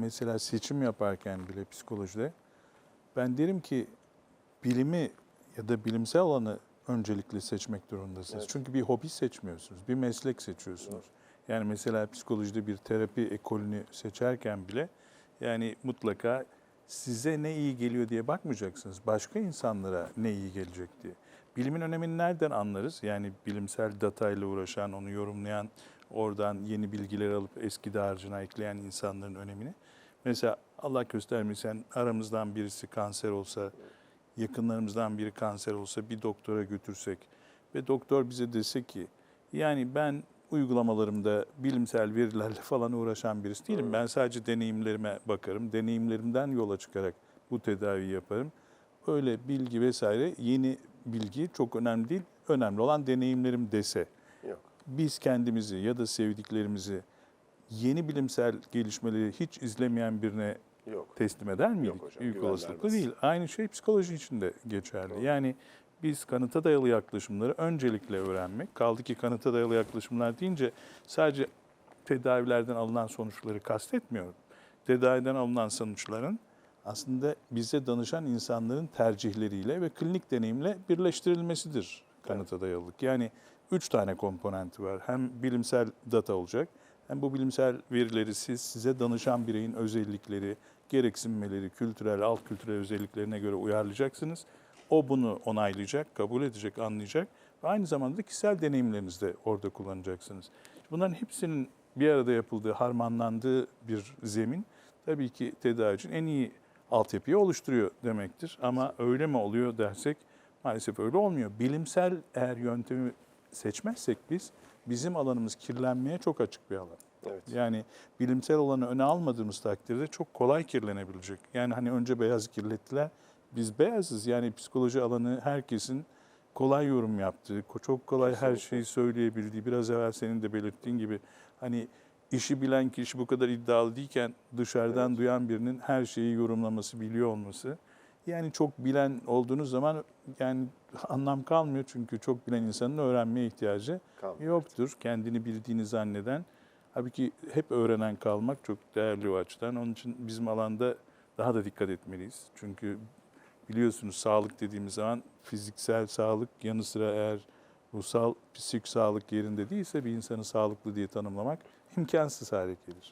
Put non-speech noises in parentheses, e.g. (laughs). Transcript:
mesela seçim yaparken bile psikolojide ben derim ki bilimi ya da bilimsel alanı öncelikli seçmek durumundasınız. Evet. Çünkü bir hobi seçmiyorsunuz, bir meslek seçiyorsunuz. Yani mesela psikolojide bir terapi ekolünü seçerken bile yani mutlaka size ne iyi geliyor diye bakmayacaksınız. Başka insanlara ne iyi gelecek diye. Bilimin önemini nereden anlarız? Yani bilimsel datayla uğraşan, onu yorumlayan, oradan yeni bilgiler alıp eski dağarcığına ekleyen insanların önemini. Mesela Allah göstermesin aramızdan birisi kanser olsa, yakınlarımızdan biri kanser olsa bir doktora götürsek ve doktor bize dese ki yani ben uygulamalarımda bilimsel verilerle (laughs) falan uğraşan birisi değilim. Ben sadece deneyimlerime bakarım. Deneyimlerimden yola çıkarak bu tedaviyi yaparım. Öyle bilgi vesaire yeni bilgi çok önemli değil. Önemli olan deneyimlerim dese Yok. biz kendimizi ya da sevdiklerimizi yeni bilimsel gelişmeleri hiç izlemeyen birine Yok. teslim eder miydik? hocam, Büyük olasılıkla vermez. değil. Aynı şey psikoloji için de geçerli. Doğru. Yani biz kanıta dayalı yaklaşımları öncelikle öğrenmek. Kaldı ki kanıta dayalı yaklaşımlar deyince sadece tedavilerden alınan sonuçları kastetmiyorum. Tedaviden alınan sonuçların aslında bize danışan insanların tercihleriyle ve klinik deneyimle birleştirilmesidir kanıta dayalılık. Yani üç tane komponenti var. Hem bilimsel data olacak, hem bu bilimsel verileri siz size danışan bireyin özellikleri, gereksinmeleri, kültürel, alt kültürel özelliklerine göre uyarlayacaksınız. O bunu onaylayacak, kabul edecek, anlayacak ve aynı zamanda da kişisel deneyimlerinizi de orada kullanacaksınız. Bunların hepsinin bir arada yapıldığı, harmanlandığı bir zemin tabii ki tedavi için en iyi altyapıyı oluşturuyor demektir. Ama öyle mi oluyor dersek maalesef öyle olmuyor. Bilimsel eğer yöntemi seçmezsek biz bizim alanımız kirlenmeye çok açık bir alan. Evet. Yani bilimsel olanı öne almadığımız takdirde çok kolay kirlenebilecek. Yani hani önce beyaz kirlettiler. Biz beyazız. Yani psikoloji alanı herkesin kolay yorum yaptığı, çok kolay her şeyi söyleyebildiği, biraz evvel senin de belirttiğin gibi hani işi bilen kişi bu kadar iddialı değilken dışarıdan Evet. duyan birinin her şeyi yorumlaması, biliyor olması. Yani çok bilen olduğunuz zaman yani anlam kalmıyor çünkü çok bilen insanın öğrenmeye ihtiyacı Kalmıyor. yoktur. Kendini bildiğini zanneden. Halbuki hep öğrenen kalmak çok değerli o açıdan. Onun için bizim alanda daha da dikkat etmeliyiz. Çünkü biliyorsunuz sağlık dediğimiz zaman fiziksel sağlık yanı sıra eğer ruhsal, psikik sağlık yerinde değilse bir insanı sağlıklı diye tanımlamak imkansız hale gelir.